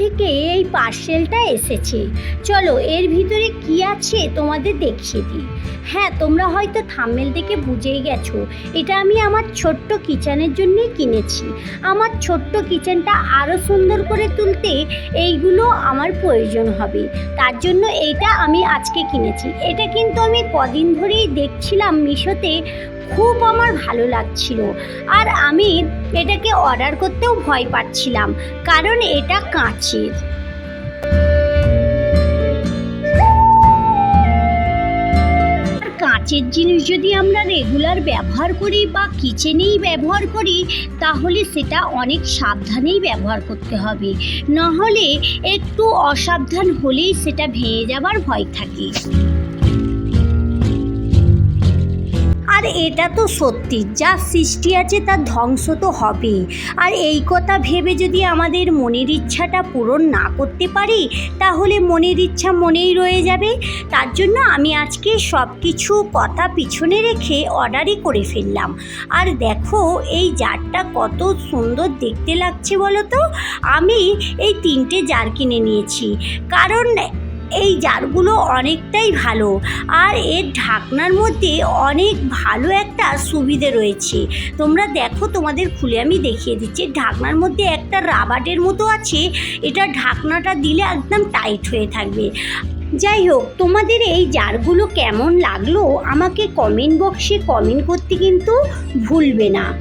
থেকে এই পার্সেলটা এসেছে। চলো, এর ভিতরে কি আছে তোমাদের দেখিয়ে দিই। হ্যাঁ তোমরা হয়তো থাম্মেল দেখে বুঝেই গেছো, এটা আমি আমার ছোট্ট কিচেনের জন্যই কিনেছি। আমার ছোট্ট কিচেনটা আরও সুন্দর করে তুলতে এইগুলো আমার প্রয়োজন হবে। তার জন্য এইটা আমি আজকে কিনেছি। এটা কিন্তু আমি কদিন ধরেই দেখছিলাম মিশোতে। খুব আমার ভালো লাগছিল। আর আমি এটাকে অর্ডার করতেও ভয় পাচ্ছিলাম, কারণ এটা কাঁচের। কাঁচের জিনিস যদি আমরা রেগুলার ব্যবহার করি বা কিচেনেই ব্যবহার করি, তাহলে সেটা অনেক সাবধানেই ব্যবহার করতে হবে। নাহলে একটু অসাবধান হলেই সেটা ভেঙে যাবার ভয় থাকে। আর এটা তো সত্যি, যা সৃষ্টি আছে তার ধ্বংস তো হবেই। আর এই কথা ভেবে যদি আমাদের মনের ইচ্ছাটা পূরণ না করতে পারি, তাহলে মনের ইচ্ছা মনেই রয়ে যাবে। তার জন্য আমি আজকে সব কিছু কথা পিছনে রেখে অর্ডারই করে ফেললাম। আর দেখো, এই জারটা কত সুন্দর দেখতে লাগছে বলো তো? আমি এই তিনটে জার কিনে নিয়েছি। কারণ এই জারগুলো অনেকটাই ভালো। আর এর ঢাকনার মধ্যে অনেক ভালো একটা সুবিধে রয়েছে। তোমরা দেখো, তোমাদের খুলে আমি দেখিয়ে দিচ্ছি। ঢাকনার মধ্যে একটা রাবারের মতো আছে। এটা ঢাকনাটা দিলে একদম টাইট হয়ে থাকবে। যাই হোক, তোমাদের এই জারগুলো কেমন লাগল আমাকে কমেন্ট বক্সে কমেন্ট করতে কিন্তু ভুলবে না।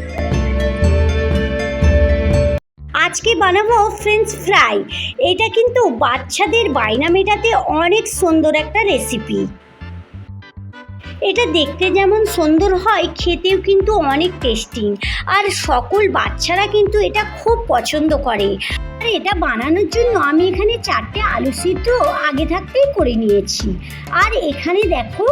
আজকে বানাবো ফ্রেঞ্চ ফ্রাই এটা কিন্তু বাচ্চাদের বায়না মেটাতে অনেক সুন্দর একটা রেসিপি এটা দেখতে যেমন সুন্দর হয়, খেতেও কিন্তু অনেক টেস্টিং আর সকল বাচ্চারা কিন্তু এটা খুব পছন্দ করে। আর এটা বানানোর জন্য আমি এখানে চারটে আলু সিদ্ধ আগে থাকতেই করে নিয়েছি। আর এখানে দেখো,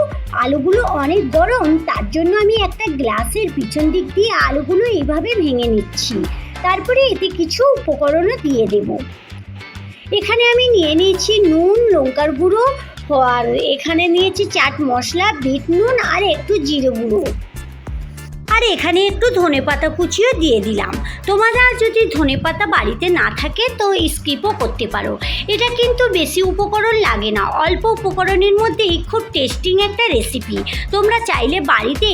আলুগুলো অনেক গরম, তার জন্য আমি একটা গ্লাসের পিছন দিক দিয়ে আলুগুলো এইভাবে ভেঙে নিচ্ছি। তারপরে এতে কিছু উপকরণও দিয়ে দেব। এখানে আমি নিয়ে নিয়েছি নুন, লঙ্কার গুঁড়ো, আর এখানে নিয়েছি চাট মশলা, বিট নুন, আর একটু জিরে গুঁড়ো। আর এখানে একটু ধনে পাতা কুচিও দিয়ে দিলাম। তোমরা যদি ধনে পাতা বাড়িতে না থাকে, তো স্কিপও করতে পারো। এটা কিন্তু বেশি উপকরণ লাগে না। অল্প উপকরণের মধ্যেই খুব টেস্টিং একটা রেসিপি তোমরা চাইলে বাড়িতে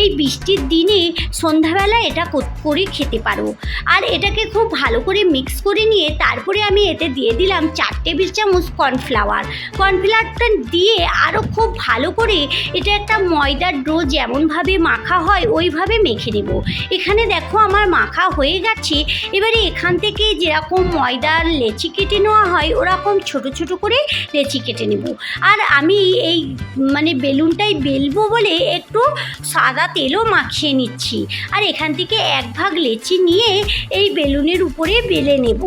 এই বৃষ্টির দিনে সন্ধ্যাবেলা এটা করে খেতে পারো। আর এটাকে খুব ভালো করে মিক্স করে নিয়ে তারপরে আমি এতে দিয়ে দিলাম চার টেবিল চামচ কর্নফ্লাওয়ার কর্নফ্লাওয়ারটা দিয়ে আরও খুব ভালো করে এটা একটা ময়দার ডো যেমনভাবে মাখা হয়, ওইভাবে মেখে নেব। এখানে দেখো আমার মাখা হয়ে গেছে। এবারে এখান থেকে যেরকম ময়দার লেচি কেটে নেওয়া হয়, ওরকম ছোট ছোট করে লেচি কেটে নেব। আর আমি এই মানে বেলুনটাই বেলবো বলে একটু সাদা তেলও মাখিয়ে নিচ্ছি। আর এখান থেকে এক ভাগ লেচি নিয়ে এই বেলুনের উপরে বেলে নেব।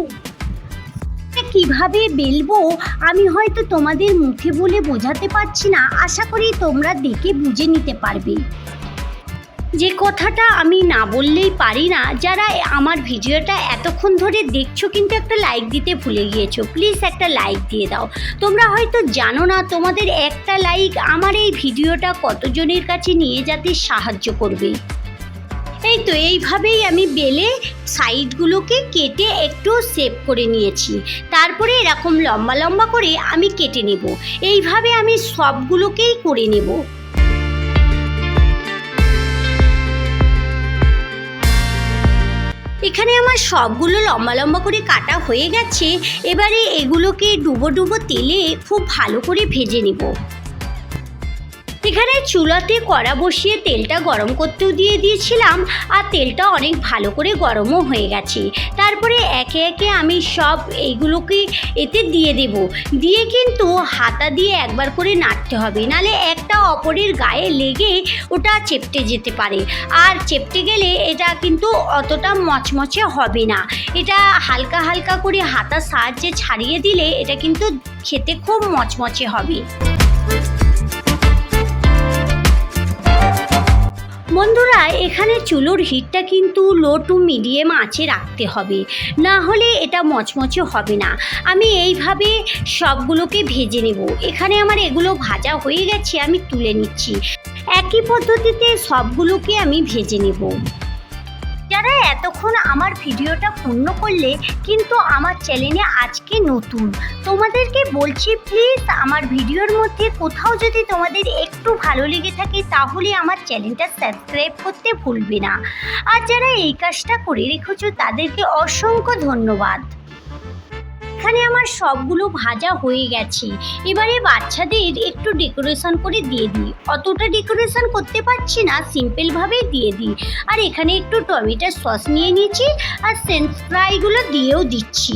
কীভাবে বেলবো আমি হয়তো তোমাদের মুখে বলে বোঝাতে পারছি না। আশা করি তোমরা দেখে বুঝে নিতে পারবে। যে কথাটা আমি না বললেই পারি না, যারা আমার ভিডিওটা এতক্ষণ ধরে দেখছ কিন্তু একটা লাইক দিতে ভুলে গিয়েছো প্লিজ একটা লাইক দিয়ে দাও। তোমরা হয়তো জানো না তোমাদের একটা লাইক আমার এই ভিডিওটা কতজনের কাছে নিয়ে যেতে সাহায্য করবে। এই তো এইভাবেই আমি বেলে সাইডগুলোকে কেটে একটু সেভ করে নিয়েছি। তারপরে এরকম লম্বা লম্বা করে আমি কেটে নেব। এইভাবে আমি সবগুলোকেই করে নেব। এখানে আমার সবগুলো লম্বা লম্বা করে কাটা হয়ে গেছে। এবারে এগুলোকে ডুবো ডুবো তেলে খুব ভালো করে ভেজে নেব। এখানে চুলাতে কড়া বসিয়ে তেলটা গরম করতেও দিয়ে দিয়েছিলাম, আর তেলটা অনেক ভালো করে গরমও হয়ে গেছে। তারপরে একে একে আমি সব এইগুলোকে এতে দিয়ে দেব। দিয়ে কিন্তু হাতা দিয়ে একবার করে নাড়তে হবে, নালে একটা অপরের গায়ে লেগে ওটা চেপটে যেতে পারে। আর চেপটে গেলে এটা কিন্তু অতটা মচমচে হবে না। এটা হালকা হালকা করে হাতার সাহায্যে ছাড়িয়ে দিলে এটা কিন্তু খেতে খুব মচমচে হবে। এখানে চুলোর হিটটা কিন্তু লো টু মিডিয়াম আঁচে রাখতে হবে। না হলে এটা মচমচে হবে না। আমি এইভাবে সবগুলোকে ভেজে নেব। এখানে আমার এগুলো ভাজা হয়ে গেছে, আমি তুলে নিচ্ছি। একই পদ্ধতিতে সবগুলোকে আমি ভেজে নেব। যারা এতক্ষণ আমার ভিডিওটা পূর্ণ করলে কিন্তু আমার চ্যানেলে আজকে নতুন। তোমাদেরকে বলছি প্লিজ আমার ভিডিওর মধ্যে কোথাও যদি তোমাদের একটু ভালো লেগে থাকে, তাহলে আমার চ্যানেলটা সাবস্ক্রাইব করতে ভুলবে না। আর যারা এই কাজটা করে রেখেছো, তাদেরকে অসংখ্য ধন্যবাদ। এখানে আমার সবগুলো ভাজা হয়ে গেছে। এবারে বাচ্চাদের একটু ডেকোরেশন করে দিয়ে দিই। অতটা ডেকোরেশন করতে পারছি না সিম্পলভাবেই দিয়ে দিই। আর এখানে একটু টমেটোর সস নিয়ে নিয়েছি আর সেন্স ফ্রাইগুলো দিয়েও দিচ্ছি।